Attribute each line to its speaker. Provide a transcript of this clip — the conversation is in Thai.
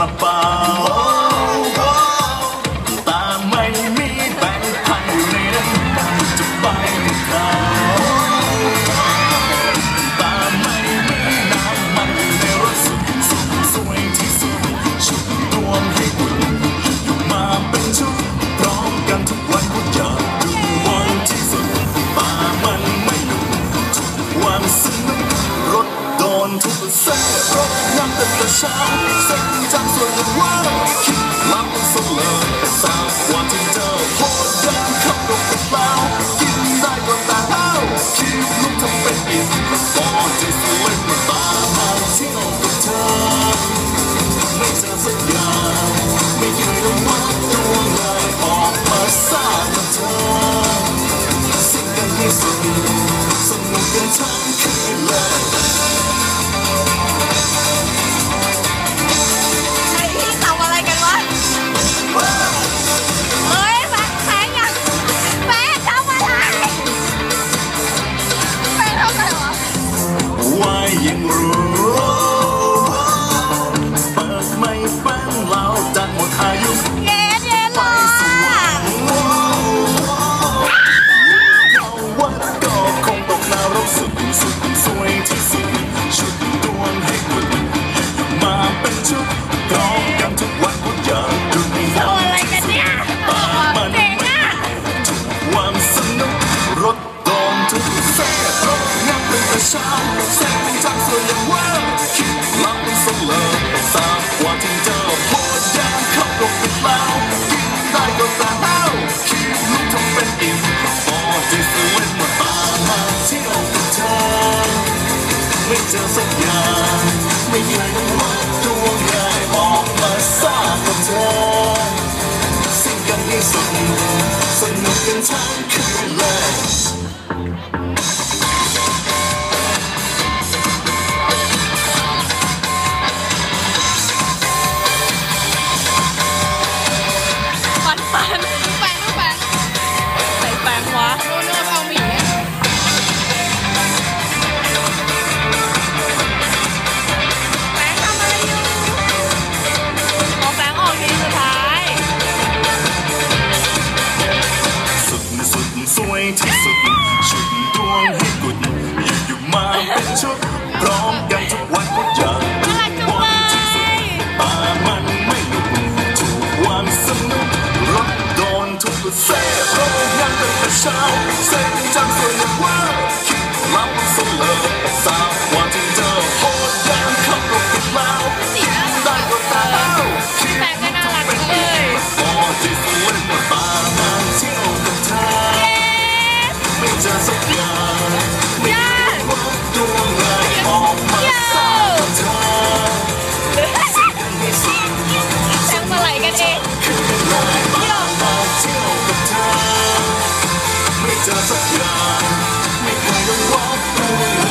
Speaker 1: ละเปาตาไม่มีแบงค์พันอยู่ใน
Speaker 2: จะไปกับเขา
Speaker 1: ตาไม่มีน้ำมั
Speaker 2: นใน
Speaker 1: รถสุดสุดสวยที่สุดชุดรวให้คุณอยู่มาเป็นชุดพร้อมกันทุกวันคุอยากดูวั
Speaker 2: นที่สุดตามันไม่
Speaker 1: ดุวันสนุกรถโดนทุกเส้นรถนั่แต่เช้า time so in the world สว่าทิ้เจอโหดแดขับลงเป็ล้วกินได้ก็แต่เท้คิดลุกทำเป็นอิ่มพอที่ซื้อมาตามาเที่ยวกับไม่เจอสักอย่างไม่เคยต้องวัดดวงใหญ่อกมาสากับเธอสิ่งกันที่สุดสนุกกันทั้งคืนเลย 岁月扬能让人燃烧，随你张嘴的光。Just a gun. We kind of walk through